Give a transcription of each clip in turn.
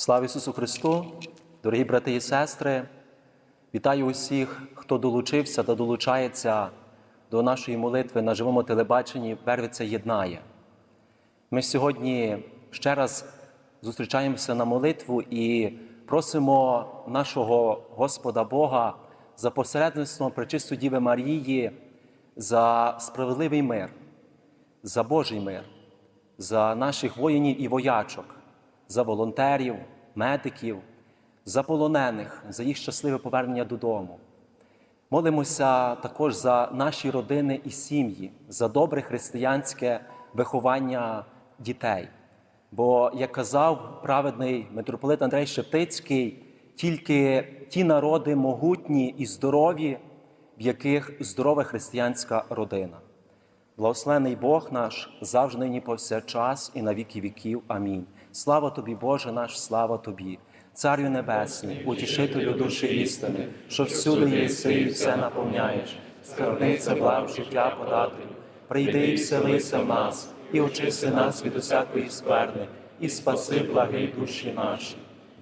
Слава Ісусу Христу, дорогі брати і сестри, вітаю усіх, хто долучився та долучається до нашої молитви на живому телебаченні Вервиця єднає. Ми сьогодні ще раз зустрічаємося на молитву і просимо нашого Господа Бога за посередництвом Пречистої Діви Марії за справедливий мир, за Божий мир, за наших воїнів і воячок, за волонтерів, медиків, за полонених, за їх щасливе повернення додому. Молимося також за наші родини і сім'ї, за добре християнське виховання дітей. Бо, як казав праведний митрополит Андрей Шептицький, тільки ті народи могутні і здорові, в яких здорова християнська родина. Благословений Бог наш завжди повсякчас і на віки віків. Амінь. Слава тобі, Боже наш, слава тобі, Царю Небесний, утішителю душі істини, що всюди єси і все наповняєш, скарбниця благ життя подателю. Прийди і вселися в нас, і очисти нас від усякої скверни, і спаси благий душі наші.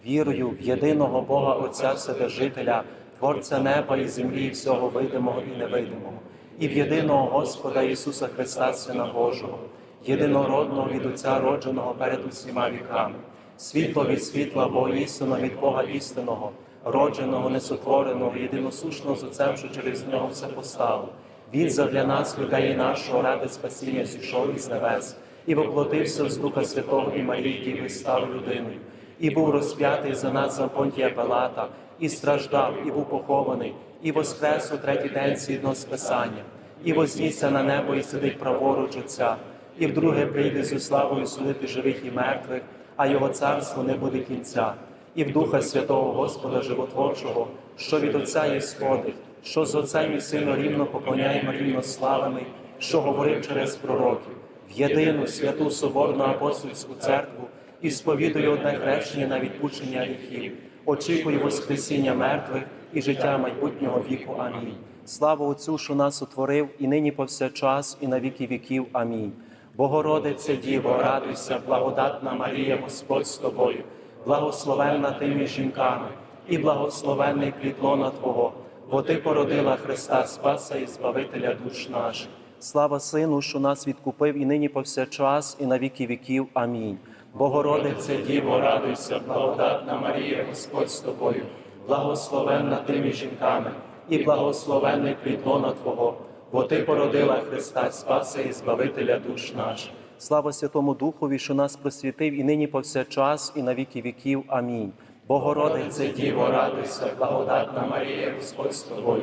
Вірую в єдиного Бога Отця Вседержителя, Творця неба і землі, і всього видимого і невидимого, і в єдиного Господа Ісуса Христа, Сина Божого, єдинородного від Отця родженого перед усіма віками, світло від світла, бо істина від Бога істинного, родженого, несотвореного, єдиносушного з Отцем, що через нього все постало. Він задля нас, людей нашого, ради спасіння зійшов із небес, і воплотився з Духа Святого і Марії Діви став людиною, і був розп'ятий за нас за Понтія Пилата, і страждав, і був похований, і воскрес у третій день згідно з Писанням, і вознісся на небо, і сидить праворуч Отця, і вдруге прийде зі славою судити живих і мертвих, а його царство не буде кінця, і в Духа Святого Господа Животворчого, що від Отця є сходить, що з Отцем і Сином рівно поклоняємо рівно славами, що говорив через пророків, в єдину святу Соборну апостольську церкву і сповідує одне хрещення на відпущення гріхів, очікую Воскресіння мертвих і життя майбутнього віку. Амінь. Слава Отцю, що нас утворив, і нині повсякчас, і на віки віків. Амінь. Богородице Діво, радуйся, благодатна Марія, Господь з тобою, благословенна ти між жінками, і благословенний плід лона Твого, бо Ти породила Христа Спаса і Збавителя душ наших. Слава Сину, що нас відкупив і нині повсякчас, і на віки віків. Амінь. Богородице Діво, радуйся, благодатна Марія, Господь з тобою, благословенна ти між жінками, і благословенний плід лона Твого, бо Ти породила Христа Спаса і Збавителя душ наших. Слава Святому Духові, що нас просвітив і нині повсякчас, і на віки віків. Амінь. Богородице Діво, радуйся, благодатна Марія, Господь з тобою,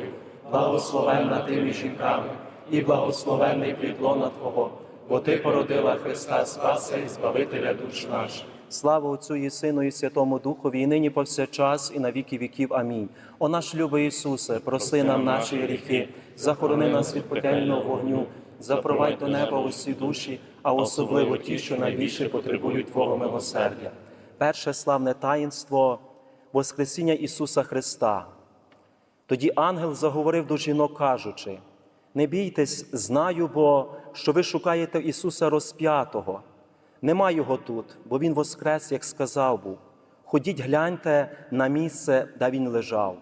благословенна ти між жінками, і благословенний плід лона Твого, бо Ти породила Христа Спаса і Збавителя душ наших. Слава Отцю і Сину, і Святому Духові, і нині повсякчас, і на віки віків. Амінь. О наш любий Ісусе, проси нам наші гріхи, захорони нас від пекельного вогню, запровадь до неба усі душі, а особливо ті, що найбільше потребують Твого милосердя. Перше славне таїнство Воскресіння Ісуса Христа. Тоді ангел заговорив до жінок, кажучи: не бійтесь, знаю, бо що ви шукаєте Ісуса розп'ятого. Нема його тут, бо Він воскрес, як сказав був. Ходіть, гляньте на місце, де він лежав.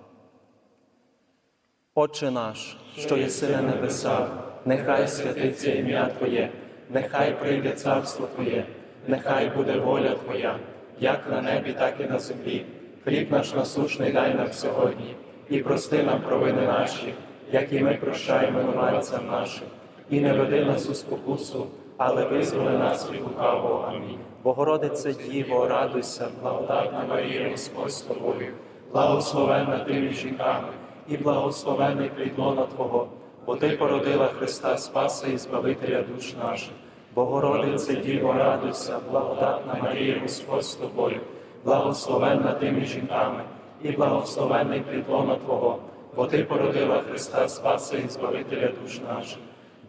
Отче наш, що єси на небесах, нехай святиться ім'я Твоє, нехай прийде царство Твоє, нехай буде воля Твоя, як на небі, так і на землі. Хліб наш насушний дай нам сьогодні, і прости нам провини наші, як і ми прощаємо винуватцям нашим, і не веди нас у спокусу, але визволи нас від лукавого. Амінь. Богородице Діво, радуйся, благодатна Марія, Господь з тобою, благословенна ти між жінками, і благословенний плід лона Твого, бо Ти породила Христа Спаса і Збавителя душ наших. Богородице Діво, радуйся, благодатна Марія, Господь з тобою, благословенна ти між жінками, і благословенний плід лона Твого, бо Ти породила Христа Спаса і Збавителя душ наших.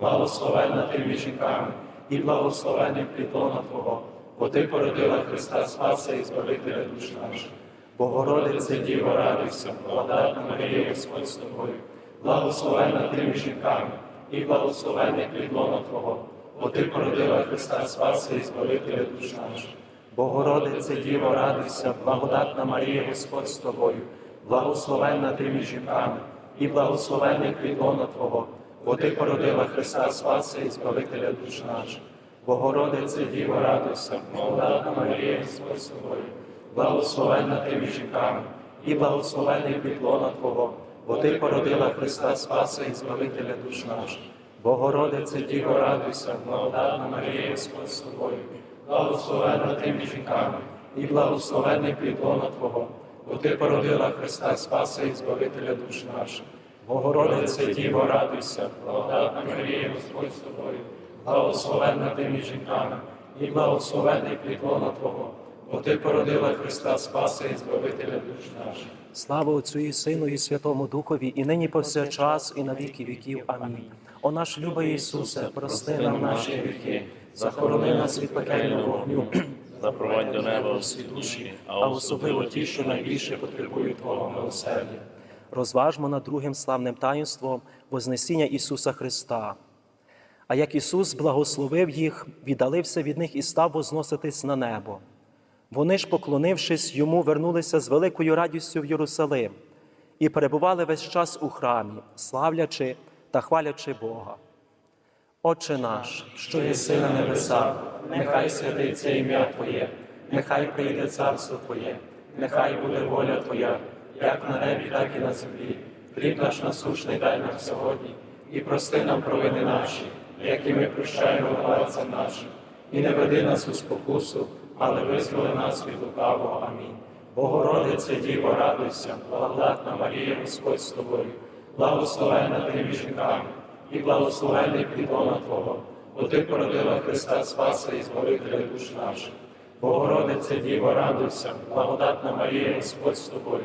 благословенна ти між жінками, і благословений плітлона Твого, бо Ти породила Христа Спаса і Збавителя душ наших. Богородице Діво, радуйся, благодатна Марія, Господь з тобою, благословенна ти між жінками, і благословений плітлона Твого, бо Ти породила Христа Спаса і Збавителя душ наших. Богородице Діво, радуйся, благодатна Марія, Господь з тобою, благословенна ти між жінками, і благословений плітлона Твого, бо Ти породила Христа Спаса і Збавителя душ наших. Богородице Діво, радуйся, благодатна Марія, Господь з тобою, благословенна ти між жінками, і благословений плітлона Твого, бо Ти породила Христа Спаса і Збавителя душ наших. Богородице Діво, радуйся, благодатна Марія, Господь з тобою, благословенна ти між жінками, і благословений плітлона Твого, бо Ти породила Христа Спаса і Збавителя душ наших. Богородице Діво, радуйся, благодатна Марія, Господь з тобою, благословенна ти між жінками, і благословений плітлона Твого, бо Ти породила Христа Спаса і Збавителя душ наших. Слава Отцю і Сину, і Святому Духові, і нині повсякчас, і на віки віків. Амінь. О наш любий Ісусе, прости нам наші гріхи, захорони нас від пекельного вогню, запровадь до неба всі душі, а особливо ті, що найбільше потребують Твого милосердя. Розважмо над другим славним таїнством Вознесіння Ісуса Христа. А як Ісус благословив їх, віддалився від них і став возноситись на небо. Вони ж, поклонившись йому, вернулися з великою радістю в Єрусалим і перебували весь час у храмі, славлячи та хвалячи Бога. Отче наш, що єси на небесах, нехай святиться ім'я Твоє, нехай прийде царство Твоє, нехай буде воля Твоя, як на небі, так і на землі. Хліб наш насушний дай нам сьогодні, і прости нам провини наші, які ми прощаємо винуватцям нашим. І не веди нас у спокусу, але визволи нас від лукавого. Амінь. Богородице Діво, радуйся, благодатна Марія, Господь з тобою, благословенна ти між жінками, і благословенний плідона Твого, бо Ти породила Христа Спаса і Збавителя душ наших. Богородице Діво, радуйся, благодатна Марія, Господь з тобою,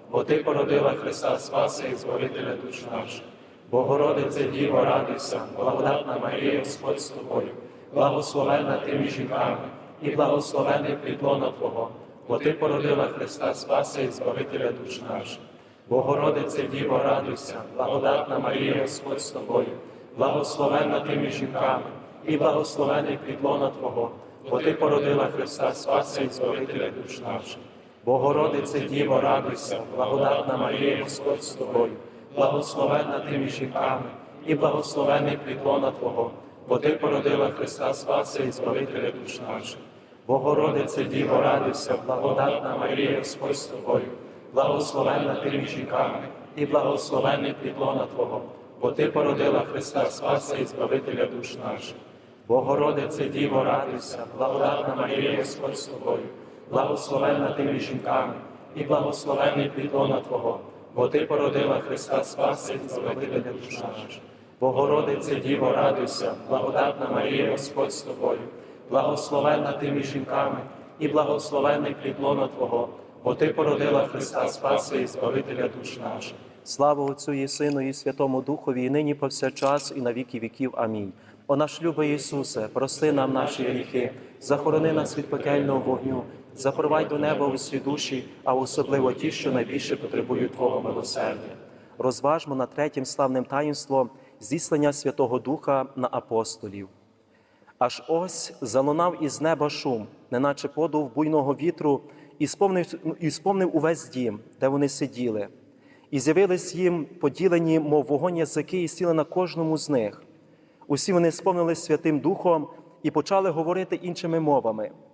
бо Ти породила Христа Спаса і Збавителя душ наших. Богородице Діво, радуйся, благодатна Марія, Господь з тобою, благословенна ти між жінками, і благословенний плітлона Твого, бо Ти породила Христа Спаса і Збавителя душ наших. Богородице Діво, радуйся, благодатна Марія, Господь з тобою, благословенна ти між жінками, і благословенний плітлона Твого, бо Ти породила Христа Спаса і Збавителя душ наших. Богородице Діво, радуйся, благодатна Марія, Господь з тобою, благословенна ти між жінками, і благословенний плітлона Твого, бо Ти породила Христа Спаса і Збавителя душ наших. Богородице Діво, радуйся, благодатна Марія, Господь з тобою, благословенна ти між жінками, і благословенний плітлона Твого, бо Ти породила Христа Спаса і Збавителя душ наших. Богородице Діво, радуйся, благодатна Марія, Господь з тобою, благословенна ти між жінками, і благословенний плітлона Твого, бо Ти породила Христа Спаса і Збавителя душ наших. Богородице Діво, радуйся, благодатна Марія, Господь з тобою, благословенна ти між жінками, і благословенний плітлона Твого, бо Ти породила Христа Спаса і Збавителя душ наших. Слава Отцю і Сину, і Святому Духові, і нині повсякчас, і на віки віків. Амінь. О наш любий Ісусе, прости нам наші гріхи, захорони нас від пекельного вогню, запровадь до неба усі душі, а особливо ті, що найбільше потребують Твого милосердя. Розважмо над третім славним таїнством зіслання Святого Духа на апостолів. Аж ось залунав із неба шум, неначе подув буйного вітру, і сповнив, і сповнив увесь дім, де вони сиділи. І з'явились їм поділені, мов вогонь язики, і сіли на кожному з них. Усі вони сповнились Святим Духом і почали говорити іншими мовами,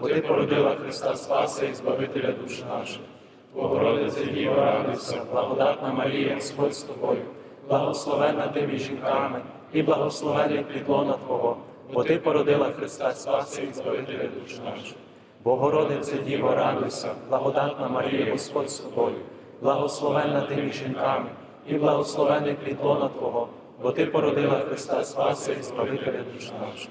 бо Ти породила Христа Спаса і Збавителя душ наших. Богородице Діво, радуйся, благодатна Марія, Господь з тобою, благословенна ти між жінками, і благословенний підлона Твого, бо Ти породила Христа Спаса і Збавителя душ наших. Богородице Діво, радуйся, благодатна Марія, Господь з тобою, благословенна ти між жінками, і благословенний підлона Твого, бо Ти породила Христа Спаса і Збавителя душ наших.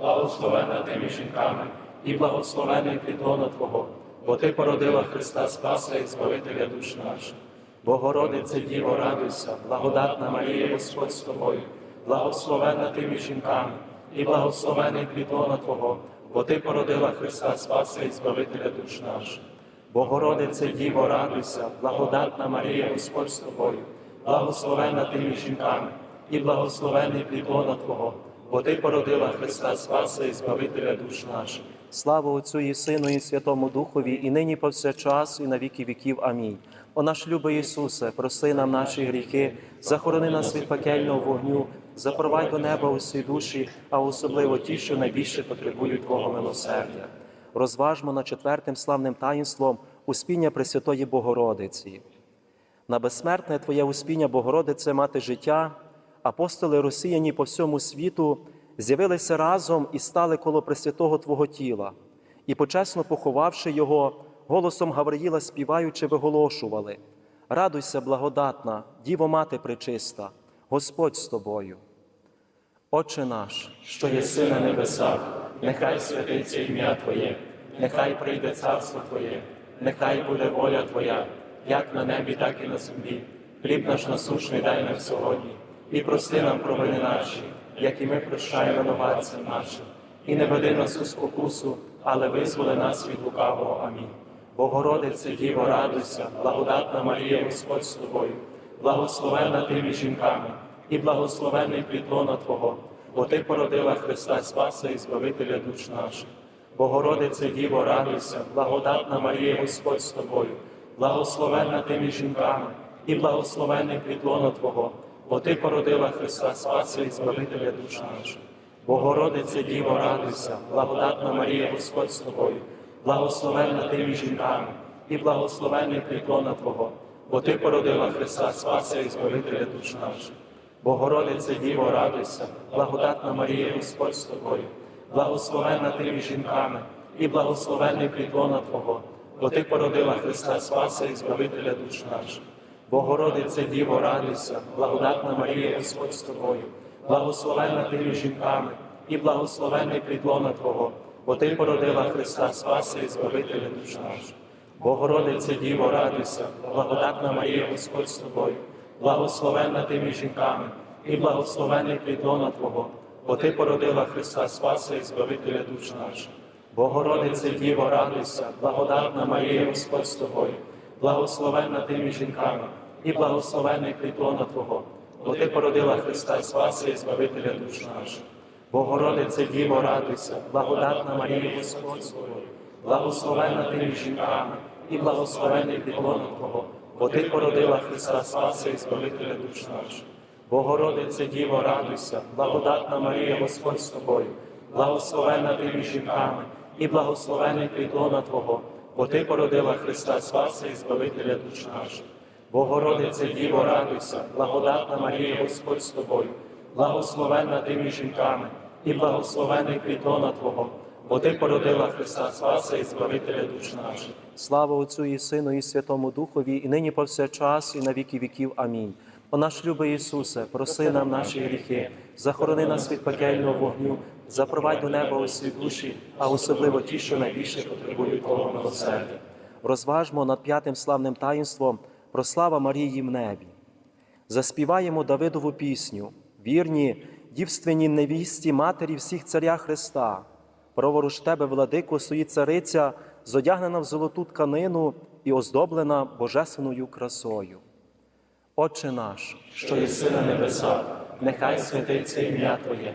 благословенна ти між жінками, і благословенний підлона Твого, бо Ти породила Христа Спаса і Збавителя душ наших. Богородице Діво, радуйся, благодатна Марія, Господь з тобою, благословенна ти між жінками, і благословенний підлона Твого, бо Ти породила Христа Спаса і Збавителя душ наших. Богородице Діво, радуйся, благодатна Марія, Господь з тобою, благословенна ти між жінками, і благословенний підлона Твого, бо Ти породила Христа Спаса і Збавителя душ наших. Слава Отцю і Сину, і Святому Духові, і нині повсякчас, і на віки віків. Амінь. О наш любий Ісусе, прости нам наші гріхи, захорони нас від пекельного вогню, запровадь до неба усі душі, а особливо ті, що найбільше потребують Твого милосердя. Розважмо над четвертим славним таїнством успіння Пресвятої Богородиці. На безсмертне Твоє успіння, Богородице, мати життя, апостоли розсіяні по всьому світу з'явилися разом і стали коло Пресвятого Твого тіла, і, почесно поховавши його, голосом Гавриїла співаючи, виголошували: Радуйся, благодатна, Діво Мати пречиста, Господь з тобою. Отче наш, що єси на небесах, нехай святиться ім'я Твоє, нехай прийде царство Твоє, нехай буде воля Твоя, як на небі, так і на землі. Хліб наш насушний дай нам сьогодні, і прости нам провини наші, як і ми прощаємо винуватцям нашим. І не веди нас у спокусу, але визволи нас від лукавого. Амінь. Богородице Діво, радуйся, благодатна Марія, Господь з тобою, благословенна ти між жінками, і благословенний плітлона Твого, бо Ти породила Христа Спаса і Збавителя душ наших. Богородице Діво, радуйся, благодатна Марія, Господь з тобою, благословенна ти жінками, і благословенний плітлона Твого, бо Ти породила Христа Спаса і Збавителя душ наших. Богородице Діво, радуйся, благодатна Марія, Господь з тобою, благословенна ти жінками, і благословенний приклона Твого, бо Ти породила Христа Спаса і Збавителя душ наших. Богородице Діво, радуйся, благодатна Марія, Господь з тобою, благословенна ти жінками, і благословенний приклона Твого, бо Ти породила Христа Спаса і Збавителя душ наших. Богородице Діво, радуйся, благодатна Марія, Господь з тобою, благословенна ти між жінками, і благословенний приклона Твого, бо Ти породила Христа Спаса і Збавителя душ наших. Богородице Діво, радуйся, благодатна Марія, Господь з тобою, благословенна ти жінками, і благословенний приклона Твого, бо Ти породила Христа Спаса і Збавителя душ наших. Богородице Діво, радуйся, благодатна Марія, Господь з тобою, благословенна ти між жінками, і благословенний приклона Твого, бо Ти породила Христа Спаса і Збавителя душ наших. Богородице Діво, радуйся, благодатна Марія, Господь тобою, благословенна ти між жінками, і благословенний приклона Твого, бо Ти породила Христа Спаса і Збавителя душ наших. Богородице Діво, радуйся, благодатна Марія, Господь з тобою, благословенна ти між жінками, і благословений плідлона Твого, бо Ти породила Христа Спаса і Збавителя душ наших. Богородице Діво, радуйся, благодатна Марія, Господь з тобою, благословенна ти між жінками, і благословений плідлона Твого, бо Ти породила Христа Спаса і Збавителя душ наших. Слава Отцю і Сину, і Святому Духові, і нині повсякчас, і на віки віків. Амінь. О наш любий Ісусе, проси нам наші гріхи, захорони нас від пекельного вогню, запровадь до неба усі душі, а особливо ті, що найбільше потребують Твого милосердя. Розважмо над п'ятим славним таїнством про слава Марії в небі. Заспіваємо Давидову пісню, вірні дівственній невісті матері всіх царя Христа. Праворуч тебе, владико, стоїть цариця, зодягнена в золоту тканину і оздоблена божественною красою. Отче наш, що єси на небесах, нехай святиться ім'я Твоє,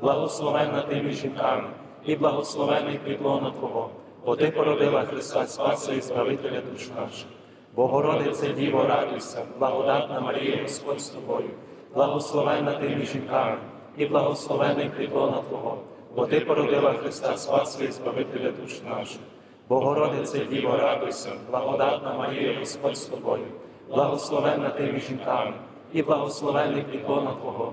благословенна ти між жінками, і благословений плідлона Твого, бо Ти породила Христа Спаса і Збавителя душ наших. Богородице Діво, радуйся, благодатна Марія, Господь з тобою, благословенна ти жінками, і благословений плідлона Твого, бо Ти породила Христа Спаса і Збавителя душ наших. Богородице Діво, радуйся, благодатна Марія, Господь з тобою, благословенна ти між жінками, і благословений плідлона Твого,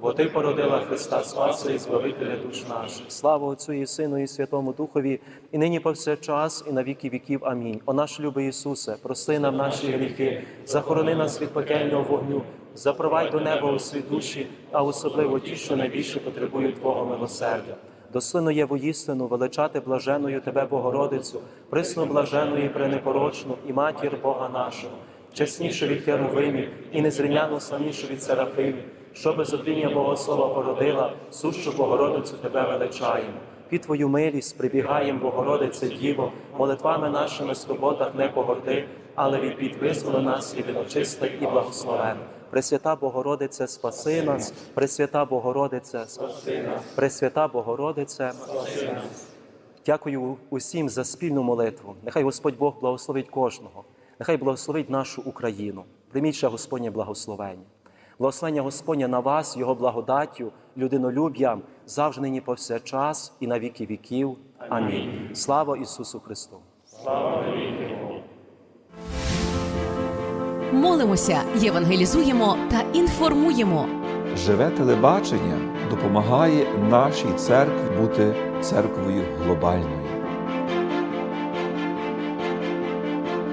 бо Ти породила Христа Спаса і Збавителя душ наших. Слава Отцю і Сину, і Святому Духові, і нині повсякчас, і на віки віків. Амінь. О наш любий Ісусе, прости нам наші гріхи, захорони нас від пекельного вогню, запровадь до неба усі душі, а особливо ті, що найбільше потребують Твого милосердя. Достойно є воїстину величати блаженою Тебе, Богородицю, присно блажену і пренепорочну, і матір Бога нашого, чеснішу від Херовимів і незрівняно славнішу від Серафимів, що без отління Богослова породила, сущу Богородицю Тебе величаємо. Під Твою милість прибігаєм, Богородице Діво, молитвами нашими скорботах не погорди, але від бід нас і від очистих і благословен. Пресвята Богородице, спаси нас, Пресвята Богородице, спаси нас, Пресвята Богородице, спаси нас. Дякую усім за спільну молитву. Нехай Господь Бог благословить кожного, нехай благословить нашу Україну. Прийміть ще Господнє благословення. Благословення Господня на вас, Його благодаттю, людинолюб'ям, завжди нині повсякчас і на віки віків. Амінь. Слава Ісусу Христу! Молимося, євангелізуємо та інформуємо. Живе телебачення допомагає нашій церкві бути церквою глобальною.